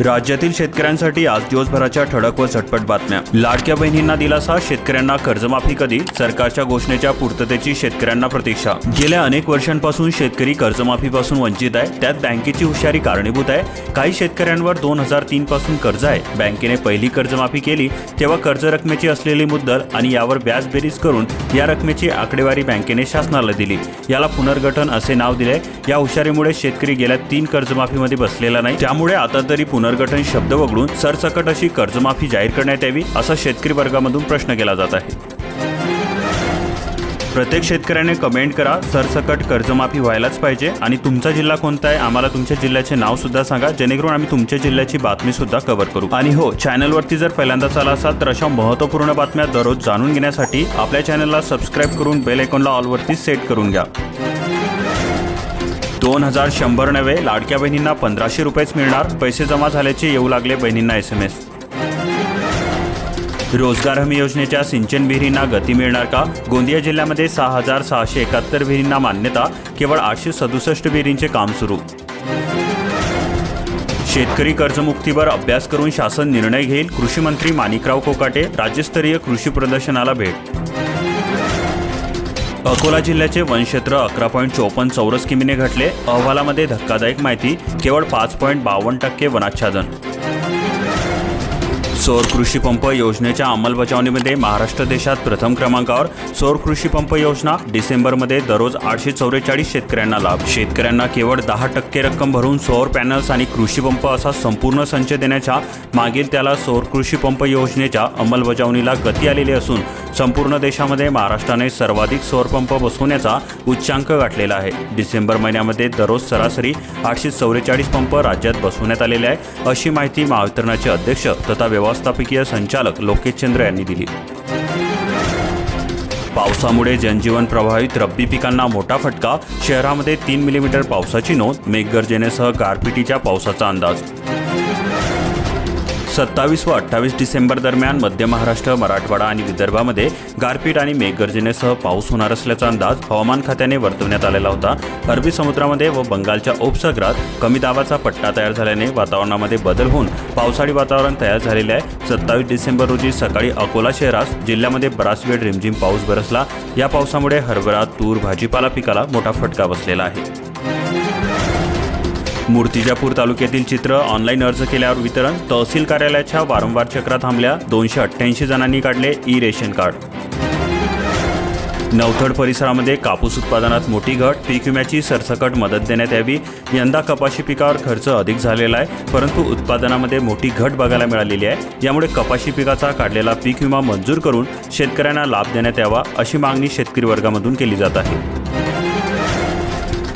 राज्यातील शेतकऱ्यांसाठी आज दिवसभराच्या ठळक व झटपट बातम्या. लाडक्या बहिणींना दिलासा शेतकऱ्यांना कर्जमाफी कधी? सरकारच्या घोषणेच्या पूर्ततेची शेतकऱ्यांना प्रतीक्षा. गेल्या अनेक वर्षांपासून शेतकरी कर्जमाफीपासून वंचित आहे. त्यात बँकेची हुशारी कारणीभूत आहे. काही शेतकऱ्यांवर दोन हजार तीन पासून कर्ज आहे. बँकेने पहिली कर्जमाफी केली तेव्हा कर्ज रकमेची असलेली मुद्दल आणि यावर व्याज बेरीज करून या रकमेची आकडेवारी बँकेने शासनाला दिली. याला पुनर्गठन असे नाव दिले. या हुशारीमुळे शेतकरी गेल्या तीन कर्जमाफीमध्ये बसलेला नाही. त्यामुळे आता तरी पुनर् पुनर्गठन शब्द वगळून सरसकट अशी कर्जमाफी जाहीर करण्यात यावी असा शेतकरी वर्गामधून प्रश्न केला जात आहे. प्रत्येक शेतकऱ्याने कमेंट करा सरसकट कर्जमाफी व्हायलाच पाहिजे. आणि तुमचा जिल्हा कोणता आहे आम्हाला तुमच्या जिल्ह्याचे नाव सुद्धा सांगा जेणेकरून आम्ही तुमच्या जिल्ह्याची बातमी सुद्धा कव्हर करू. आणि हो चॅनलवरती जर पहिल्यांदाच आला असाल तर अशा महत्त्वपूर्ण बातम्या दररोज जाणून घेण्यासाठी आपल्या चॅनलला सबस्क्राईब करून बेल आयकॉनला ऑलवरती सेट करून घ्या. दोन हजार शंभर नव्हे लाडक्या बहिणींना पंधराशे रुपयेच मिळणार. पैसे जमा झाल्याचे येऊ लागले बहिणींना एस एम एस रोजगार हमी योजनेच्या सिंचन विहिरींना गती मिळणार का? गोंदिया जिल्ह्यामध्ये सहा हजार सहाशे एकाहत्तर विहिरींना मान्यता केवळ आठशे सदुसष्ट विहिरींचे काम सुरू. शेतकरी कर्जमुक्तीवर अभ्यास करून शासन निर्णय घेईल कृषी मंत्री माणिकराव कोकाटे राज्यस्तरीय कृषी प्रदर्शनाला भेट अकोला जिल्ह्याचे वनक्षेत्र अकरा पॉईंट चोपन्न चौरस किमीने घटले. अहवालामध्ये धक्कादायक माहिती केवळ पाच पॉईंट बावन्न टक्के वनाच्छादन. सौर कृषी पंप योजनेच्या अंमलबजावणीमध्ये महाराष्ट्र देशात प्रथम क्रमांकावर सौर कृषी पंप योजना. डिसेंबरमध्ये दररोज आठशे चौवेचाळीस शेतकऱ्यांना लाभ. शेतकऱ्यांना केवळ दहा टक्के रक्कम भरून सौर पॅनल्स आणि कृषी पंप असा संपूर्ण संच देण्याच्या मागील त्याला सौर कृषी पंप योजनेच्या अंमलबजावणीला गती आलेली असून संपूर्ण देशामध्ये महाराष्ट्राने सर्वाधिक सौरपंप बसवण्याचा उच्चांक गाठलेला आहे. डिसेंबर महिन्यामध्ये दररोज सरासरी आठशे चौवेचाळीस पंप राज्यात बसवण्यात आलेले आहे अशी माहिती महावितरणाचे अध्यक्ष तथा व्यवस्थापकीय संचालक लोकेशचंद्र यांनी दिली. पावसामुळे जनजीवन प्रभावित रब्बी पिकांना मोठा फटका शहरामध्ये तीन मिलीमीटर पावसाची नोंद मेघगर्जनेसह गारपिटीच्या पावसाचा अंदाज सत्तावीस व अठ्ठावीस डिसेंबर दरम्यान मध्य महाराष्ट्र मराठवाडा आणि विदर्भामध्ये गारपीट आणि मेघगर्जनेसह पाऊस होणार असल्याचा अंदाज हवामान खात्याने वर्तवण्यात आलेला होता. अरबी समुद्रामध्ये व बंगालच्या उपसागरात कमी दाबाचा पट्टा तयार झाल्याने वातावरणामध्ये बदल होऊन पावसाळी वातावरण तयार झालेले आहे. सत्तावीस डिसेंबर रोजी सकाळी अकोला शहरात जिल्ह्यामध्ये बराच वेळ रिमझिम पाऊस बरसला. या पावसामुळे हरभरा तूर भाजीपाला पिकाला मोठा फटका बसलेला आहे. मूर्तिजापूर तालुक्यातील चित्र ऑनलाईन अर्ज केल्यावर वितरण तहसील कार्यालयाच्या वारंवार चक्रात थांबल्या दोनशे अठ्ठ्याऐंशी जणांनी काढले ई रेशन कार्ड. नवथड परिसरामध्ये कापूस उत्पादनात मोठी घट पीक विम्याची सरसकट मदत देण्यात यावी यंदा कपाशी पिकावर खर्च अधिक झालेला आहे परंतु उत्पादनामध्ये मोठी घट बघायला मिळालेली आहे यामुळे कपाशी पिकाचा काढलेला पीक विमा मंजूर करून शेतकऱ्यांना लाभ देण्यात यावा अशी मागणी शेतकरी वर्गामधून केली जात आहे.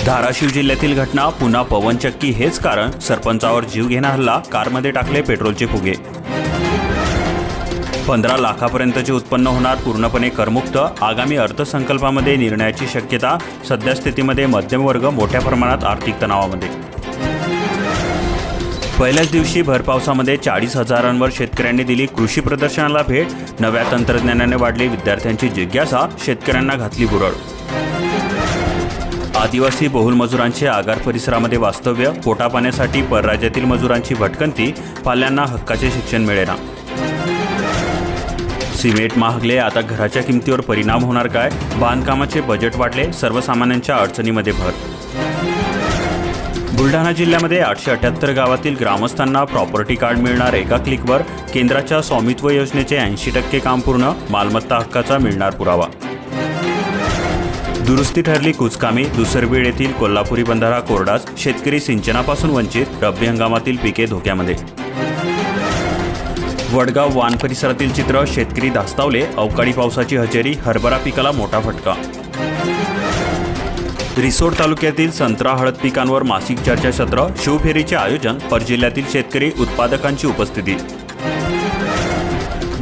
धाराशिव जिल्ह्यातील घटना पुन्हा पवनचक्की हेच कारण. सरपंचावर जीव घेणा हल्ला कारमध्ये टाकले पेट्रोलचे फुगे. पंधरा लाखापर्यंतचे उत्पन्न होणार पूर्णपणे करमुक्त. आगामी अर्थसंकल्पामध्ये निर्णयाची शक्यता सध्या स्थितीमध्ये मध्यमवर्ग मोठ्या प्रमाणात आर्थिक तणावामध्ये. पहिल्याच दिवशी भरपावसामध्ये चाळीस हजारांवर शेतकऱ्यांनी दिली कृषी प्रदर्शनाला भेट. नव्या तंत्रज्ञानाने वाढली विद्यार्थ्यांची जिज्ञासा शेतकऱ्यांना घातली बुरळ आदिवासी बहुल मजुरांचे आगार परिसरामध्ये वास्तव्य पोटापाण्यासाठी परराज्यातील मजुरांची भटकंती पाल्यांना हक्काचे शिक्षण मिळेना. सिमेंट महागले आता घराच्या किमतीवर परिणाम होणार काय? बांधकामाचे बजेट वाढले सर्वसामान्यांच्या अडचणीमध्ये भर. बुलढाणा जिल्ह्यामध्ये आठशे अठ्याहत्तर गावातील ग्रामस्थांना प्रॉपर्टी कार्ड मिळणार एका क्लिकवर केंद्राच्या स्वामित्व योजनेचे ऐंशी टक्के काम पूर्ण मालमत्ता हक्काचा मिळणार पुरावा. दुरुस्ती ठरली कुचकामी दुसरबीड येथील कोल्हापुरी बंधारा कोरडाच शेतकरी सिंचनापासून वंचित रब्बी हंगामातील पिके धोक्यामध्ये. वडगाव वान परिसरातील चित्र शेतकरी धास्तावले अवकाळी पावसाची हजेरी हरभरा पिकाला मोठा फटका. रिसोड तालुक्यातील संत्रा हळद पिकांवर मासिक चर्चासत्र शिवफेरीचे आयोजन परजिल्ह्यातील शेतकरी उत्पादकांची उपस्थिती.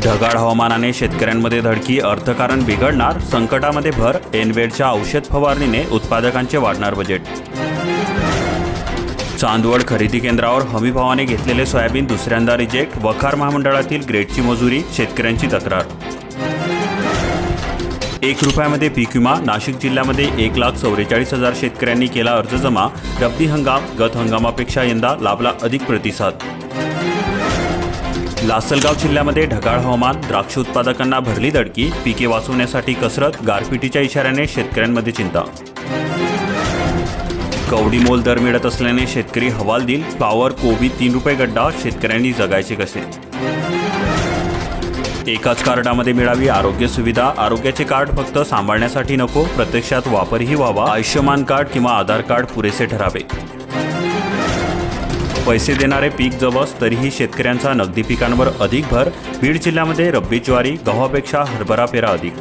ढगाळ हवामानाने शेतकऱ्यांमध्ये धडकी अर्थकारण बिघडणार संकटामध्ये भर एनवेडच्या औषध फवारणीने उत्पादकांचे वाढणार बजेट. चांदवड खरेदी केंद्रावर हमीभावाने घेतलेले सोयाबीन दुसऱ्यांदा रिजेक्ट वखार महामंडळातील ग्रेडची मजुरी शेतकऱ्यांची तक्रार. एक रुपयामध्ये पीक विमा नाशिक जिल्ह्यामध्ये एक लाख चौवेचाळीस हजार शेतकऱ्यांनी केला अर्ज जमा रब्बी हंगाम गत हंगामापेक्षा यंदा लाभला अधिक प्रतिसाद. लासलगाव जिल्ह्यामध्ये ढगाळ हवामान द्राक्ष उत्पादकांना भरली दडकी पिके वाचवण्यासाठी कसरत गारपिटीच्या इशाऱ्याने शेतकऱ्यांमध्ये चिंता. कवडी मोल दर मिळत असल्याने शेतकरी हवालदिल फ्लावर कोबी तीन रुपये गड्डा शेतकऱ्यांनी जगायचे कसे? एकाच कार्डामध्ये मिळावी आरोग्य सुविधा आरोग्याचे कार्ड फक्त सांभाळण्यासाठी नको प्रत्यक्षात वापरही व्हावा आयुष्यमान कार्ड किंवा आधार कार्ड पुरेसे ठरावे. पैसे देणारे पीक जवस तरीही शेतकऱ्यांचा नगदी पिकांवर अधिक भर. बीड जिल्ह्यामध्ये रब्बी ज्वारी गव्हापेक्षा हरभरा पेरा अधिक.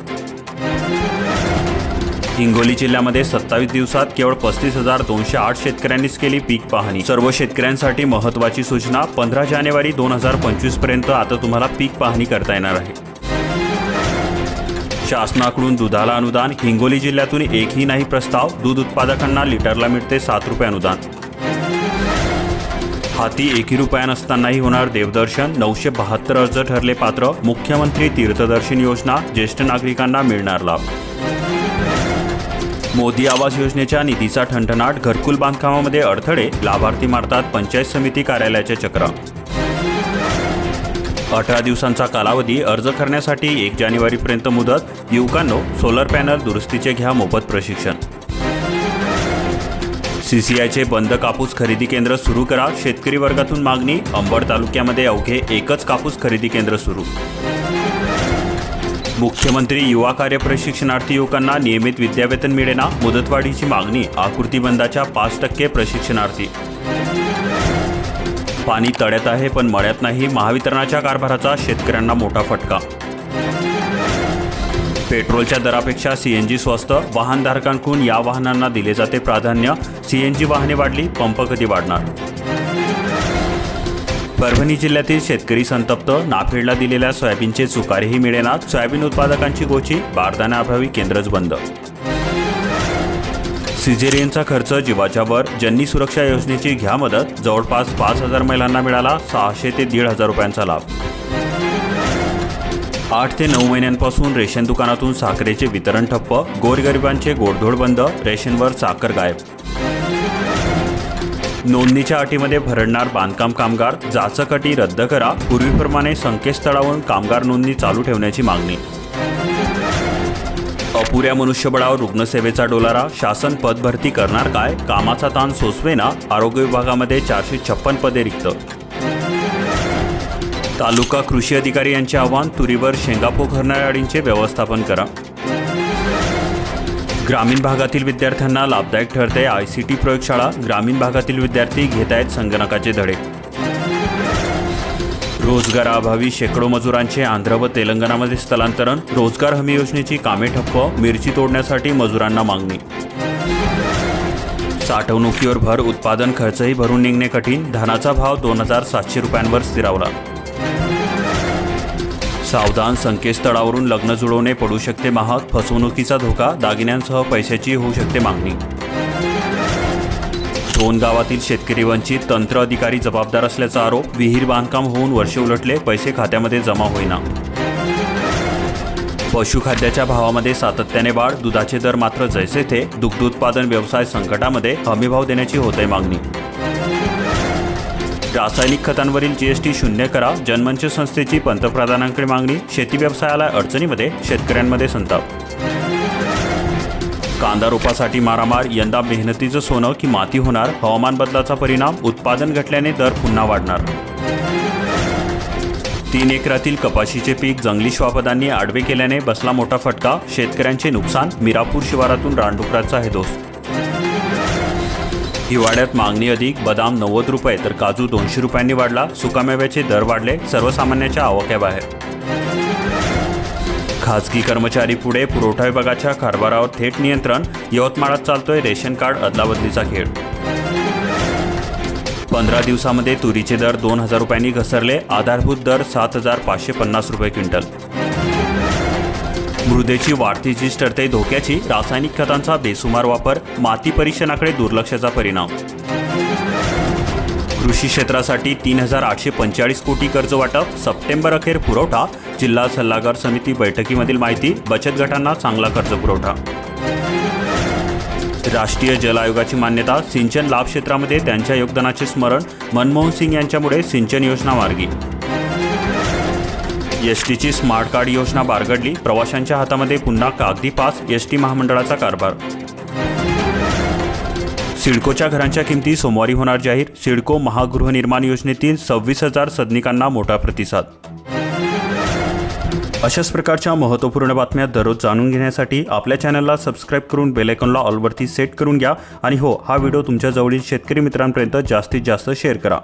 हिंगोली जिल्ह्यामध्ये सत्तावीस दिवसात केवळ पस्तीस हजार दोनशे आठ शेतकऱ्यांनीच केली पीक पाहणी. सर्व शेतकऱ्यांसाठी महत्त्वाची सूचना पंधरा जानेवारी दोन हजार पंचवीसपर्यंत आता तुम्हाला पीक पाहणी करता येणार आहे. शासनाकडून दुधाला अनुदान हिंगोली जिल्ह्यातून एकही नाही प्रस्ताव. दूध उत्पादकांना लिटरला मिळते सात रुपये अनुदान. हाती एकी रुपया नसतानाही होणार देवदर्शन. नऊशे बहात्तर अर्ज ठरले पात्र. मुख्यमंत्री तीर्थदर्शन योजना. ज्येष्ठ नागरिकांना मिळणार लाभ. मोदी आवास योजनेच्या निधीचा ठणठणाट. घरकुल बांधकामामध्ये अडथळे. लाभार्थी मारतात पंचायत समिती कार्यालयाच्या चक्र. अठरा दिवसांचा कालावधी. अर्ज करण्यासाठी एक जानेवारीपर्यंत मुदत. युवकांनो सोलर पॅनल दुरुस्तीचे घ्या मोफत प्रशिक्षण. सीसीआयचे बंद कापूस खरेदी केंद्र सुरू करा. शेतकरी वर्गातून मागणी अंबड तालुक्यामध्ये अवघे एकच कापूस खरेदी केंद्र सुरू. मुख्यमंत्री युवा कार्य प्रशिक्षणार्थी युवकांना नियमित विद्यावेतन मिळेना. मुदतवाढीची मागणी आकृती बंदाच्या पाच टक्के प्रशिक्षणार्थी. पाणी तळ्यात आहे पण मळ्यात नाही. महावितरणाच्या कारभाराचा शेतकऱ्यांना मोठा फटका. पेट्रोलच्या दरापेक्षा सीएनजी स्वस्त वाहनधारकांकडून या वाहनांना दिले जाते प्राधान्य. सीएनजी वाहने वाढली पंप कधी वाढणार? परभणी जिल्ह्यातील शेतकरी संतप्त. नाफेडला दिलेल्या सोयाबीनचे चुकारेही मिळेना. सोयाबीन उत्पादकांची गोची बारदाण्याअभावी केंद्रच बंद. सिझेरियनचा खर्च जीवाच्या वर जननी सुरक्षा योजनेची घ्या मदत जवळपास पाच हजार महिलांना मिळाला. सहाशे ते दीड हजार रुपयांचा लाभ. आठ ते नऊ महिन्यांपासून रेशन दुकानातून साखरेचे वितरण ठप्प गोरगरिबांचे गोडधोड बंद रेशनवर साखर गायब. नोंदणीच्या अटीमध्ये भरडणार बांधकाम कामगार जाचक अटी रद्द करा पूर्वीप्रमाणे संकेतस्थळावरून कामगार नोंदणी चालू ठेवण्याची मागणी. अपुऱ्या मनुष्यबळावर रुग्णसेवेचा डोलारा शासन पदभरती करणार काय कामाचा ताण सोसवेना आरोग्य विभागामध्ये चारशे छप्पन पदे रिक्त. तालुका कृषी अधिकारी यांचे आव्हान तुरीवर शेंगापो पोखरणाऱ्या अडींचे व्यवस्थापन करा. ग्रामीण भागातील विद्यार्थ्यांना लाभदायक ठरते आय सी टी प्रयोगशाळा. ग्रामीण भागातील विद्यार्थी घेत आहेत संगणकाचे धडे. रोजगाराअभावी शेकडो मजुरांचे आंध्र व तेलंगणामध्ये स्थलांतरण. रोजगार हमी योजनेची कामे ठप्प मिरची तोडण्यासाठी मजुरांना मागणी. साठवणुकीवर भर उत्पादन खर्चही भरून निघणे कठीण. धानाचा भाव दोन हजार सातशे रुपयांवर स्थिरावला. सावधान संकेतस्थळावरून लग्न जुळवणे पडू शकते. महाग फसवणुकीचा धोका दागिन्यांसह पैशाची होऊ शकते मागणी. दोन गावातील शेतकरी वंचित तंत्र अधिकारी जबाबदार असल्याचा आरोप विहीर बांधकाम होऊन वर्षे उलटले पैसे खात्यामध्ये जमा होईना. पशुखाद्याच्या भावामध्ये सातत्याने वाढ दुधाचे दर मात्र जैसे थे दुग्ध उत्पादन व्यवसाय संकटामध्ये हमीभाव देण्याची होते मागणी. रासायनिक खतांवरील जीएसटी शून्य करा जनमंच संस्थेची पंतप्रधानांकडे मागणी शेती व्यवसायाला अडचणीमध्ये शेतकऱ्यांमध्ये संताप. कांदा रोपासाठी मारामार यंदा मेहनतीचं सोनं की माती होणार हवामान बदलाचा परिणाम उत्पादन घटल्याने दर पुन्हा वाढणार. तीन एकरातील कपाशीचे पीक जंगली श्वापदांनी आडवे केल्याने बसला मोठा फटका शेतकऱ्यांचे नुकसान मिरापूर शिवारातून रानडुकराचा हे दोष. हिवाळ्यात मागणी अधिक बदाम नव्वद रुपये तर काजू दोनशे रुपयांनी वाढला. सुकामेव्याचे दर वाढले सर्वसामान्याच्या आवाक्याबाहेर खाजगी कर्मचारी पुढे पुरवठा विभागाच्या कारभारावर थेट नियंत्रण यवतमाळात चालतोय रेशन कार्ड अदलाबदलीचा खेळ. पंधरा दिवसामध्ये तुरीचे दर दोन हजार रुपयांनी घसरले आधारभूत दर सात हजार पाचशे पन्नास रुपये क्विंटल. मृदेची वाढती झीज ठरते धोक्याची रासायनिक खतांचा बेसुमार वापर माती परीक्षणाकडे दुर्लक्षाचा परिणाम. कृषी क्षेत्रासाठी तीन हजार आठशे पंचेचाळीस कोटी कर्ज वाटप सप्टेंबर अखेर पुरवठा जिल्हा सल्लागार समिती बैठकीमधील माहिती बचत गटांना चांगला कर्ज पुरवठा. राष्ट्रीय जल आयोगाची मान्यता सिंचन लाभ क्षेत्रामध्ये त्यांच्या योगदानाचे स्मरण मनमोहन सिंग यांच्यामुळे सिंचन योजना मार्गी. एस टीची स्मार्ट कार्ड योजना बारगडली. प्रवाशांच्या हातामध्ये पुन्हा कागदी पास एस टी महामंडळाचा कारभार. सिडकोच्या घरांच्या किमती सोमवारी होणार जाहीर. सिडको महागृहनिर्माण योजनेतील सव्वीस हजार सदनिकांना मोठा प्रतिसाद. अशाच प्रकारच्या महत्त्वपूर्ण बातम्या दररोज जाणून घेण्यासाठी आपल्या चॅनलला सबस्क्राईब करून बेलायकॉनला ऑलवरती सेट करून घ्या. आणि हो हा व्हिडिओ तुमच्या जवळील शेतकरी मित्रांपर्यंत जास्तीत जास्त शेअर करा.